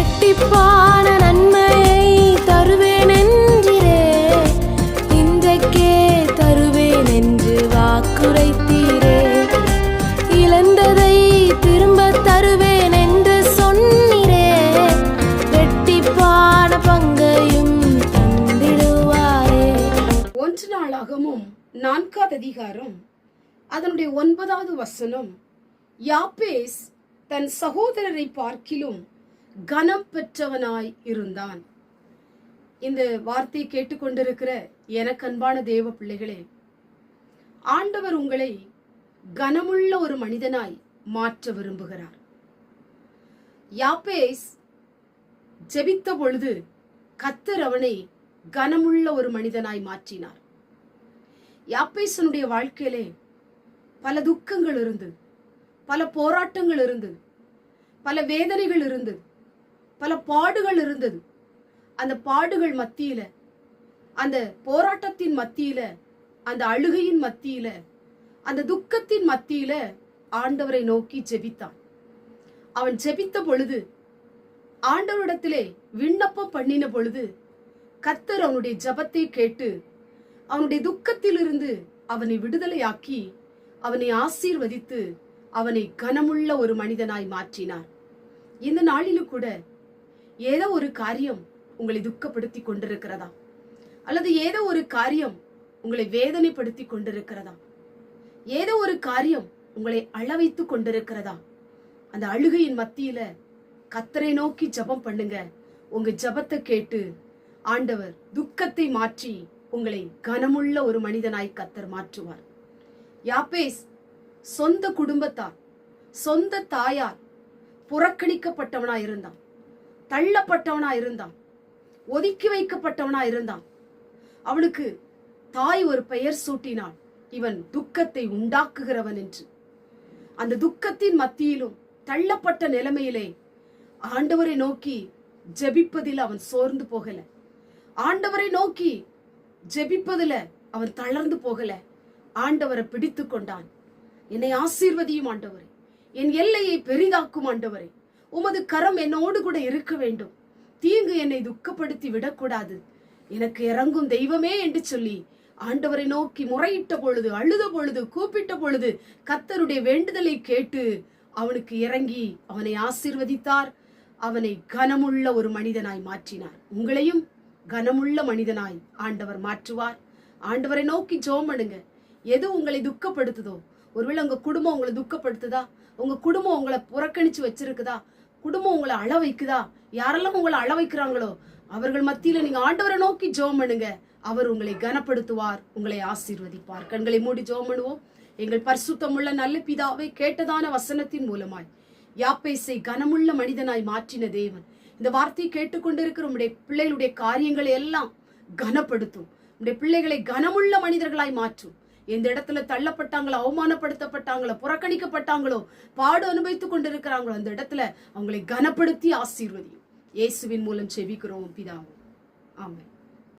இரட்டிப்பான நன்மையை தருவேன் என்றிரே இன்றைக்கே தருவேன் என்று வாக்குரைத்தீரே. இழந்ததை திரும்ப தருவேன் என்று சொன்னிரே. இரட்டிப்பான பங்கையும் தந்திடுவாரே. ஒன்று நாளாகமும் நான்காவது அதிகாரம் அதனுடைய ஒன்பதாவது வசனம். யாப்பேஸ் தன் சகோதரரை பார்க்கிலும் கனம் பெற்றவனாய் இருந்தான். இந்த வார்த்தை கேட்டுக்கொண்டிருக்கிற எனக்கு அன்பான தேவ பிள்ளைகளே ஆண்டவர் உங்களை கனமுள்ள ஒரு மனிதனாய் மாற்ற விரும்புகிறார். யாப்பேஸ் ஜெபித்த பொழுது கத்தர் அவனை கனமுள்ள ஒரு மனிதனாய் மாற்றினார். யாப்பேசனுடைய வாழ்க்கையிலே பல துக்கங்கள் இருந்து பல போராட்டங்கள் இருந்து பல வேதனைகள் இருந்து பல பாடுகள் இருந்தது. அந்த பாடுகள் மத்தியில அந்த போராட்டத்தின் மத்தியில அந்த அழுகையின் மத்தியில அந்த துக்கத்தின் மத்தியில ஆண்டவரை நோக்கி ஜெபித்தான். அவன் ஜெபித்த பொழுது ஆண்டவரிடத்திலே விண்ணப்பம் பண்ணின பொழுது கத்தர் அவனுடைய ஜெபத்தை கேட்டு அவனுடைய துக்கத்திலிருந்து அவனை விடுதலையாக்கி அவனை ஆசீர்வதித்து அவனை கனமுள்ள ஒரு மனிதனாய் மாற்றினார். இந்த நாளிலும் கூட ஏதோ ஒரு காரியம் உங்களை துக்கப்படுத்தி கொண்டிருக்கிறதா? அல்லது ஏதோ ஒரு காரியம் உங்களை வேதனைப்படுத்தி கொண்டிருக்கிறதா? ஏதோ ஒரு காரியம் உங்களை அளவைத்து கொண்டிருக்கிறதா? அந்த அழுகையின் மத்தியில கத்தரை நோக்கி ஜெபம் பண்ணுங்க. உங்க ஜெபத்தை கேட்டு ஆண்டவர் துக்கத்தை மாற்றி உங்களை கனமுள்ள ஒரு மனிதனாய் கத்தர் மாற்றுவார். யாப்பேஸ் சொந்த குடும்பத்தார் சொந்த தாயார் புறக்கணிக்கப்பட்டவனா இருந்தான். தள்ளப்பட்டவனா இருந்தான். ஒதுக்கி வைக்கப்பட்டவனா இருந்தான். அவனுக்கு தாய் ஒரு பெயர் சூட்டினாள் இவன் துக்கத்தை உண்டாக்குகிறவன் என்று. அந்த துக்கத்தின் மத்தியிலும் தள்ளப்பட்ட நிலைமையிலே ஆண்டவரை நோக்கி ஜெபிப்பதில் அவன் சோர்ந்து போகல. ஆண்டவரை நோக்கி ஜெபிப்பதில் அவன் தளர்ந்து போகல. ஆண்டவரை பிடித்து கொண்டான். என்னை ஆசீர்வதியும் ஆண்டவரே. என் எல்லையை பெரிதாக்கும் ஆண்டவரே. உமது கரம் என்னோடு கூட இருக்க வேண்டும். தீங்கு என்னை துக்கப்படுத்தி விடக்கூடாது. எனக்கு இறங்கும் தெய்வமே என்று சொல்லி ஆண்டவரை நோக்கி முறையிட்ட பொழுது அழுத பொழுது கூப்பிட்ட பொழுது கத்தருடைய வேண்டுதலை கேட்டு அவனுக்கு இறங்கி அவனை ஆசீர்வதித்தார். அவனை கனமுள்ள ஒரு மனிதனாய் மாற்றினார். உங்களையும் கனமுள்ள மனிதனாய் ஆண்டவர் மாற்றுவார். ஆண்டவரை நோக்கி ஜோம் பண்ணுங்க. எது உங்களை துக்கப்படுத்துதோ? ஒருவேளை உங்க குடும்பம் உங்களை துக்கப்படுத்துதா? உங்க குடும்பம் உங்களை புறக்கணிச்சு வச்சிருக்குதா? குடும்பம் உங்களை அழ வைக்குதா? யாரெல்லாம் உங்களை அழ வைக்கிறாங்களோ அவர்கள் மத்தியில நீங்க ஆண்டவரை நோக்கி ஜோம் பண்ணுங்க. அவர் உங்களை கனப்படுத்துவார் உங்களை ஆசீர்வதிப்பார். கண்களை மூடி ஜோம் பண்ணுவோம். எங்கள் பரிசுத்தமுள்ள நல்ல பிதாவை கேட்டதான வசனத்தின் மூலமாய் யாப்பேசை கனமுள்ள மனிதனாய் மாற்றின தேவன். இந்த வார்த்தையை கேட்டுக்கொண்டிருக்கிற உடைய பிள்ளைகளுடைய காரியங்களை எல்லாம் கனப்படுத்தும். உடைய பிள்ளைகளை கனமுள்ள மனிதர்களாய் மாற்றும். எந்த இடத்துல தள்ளப்பட்டாங்களோ அவமானப்படுத்தப்பட்டாங்களோ புறக்கணிக்கப்பட்டாங்களோ பாடு அனுபவித்துக் கொண்டிருக்கிறாங்களோ அந்த இடத்துல அவங்களை கனப்படுத்தி ஆசீர்வதியும். இயேசுவின் மூலம் செவிக்கிறோம் பிதாவும் ஆமாம்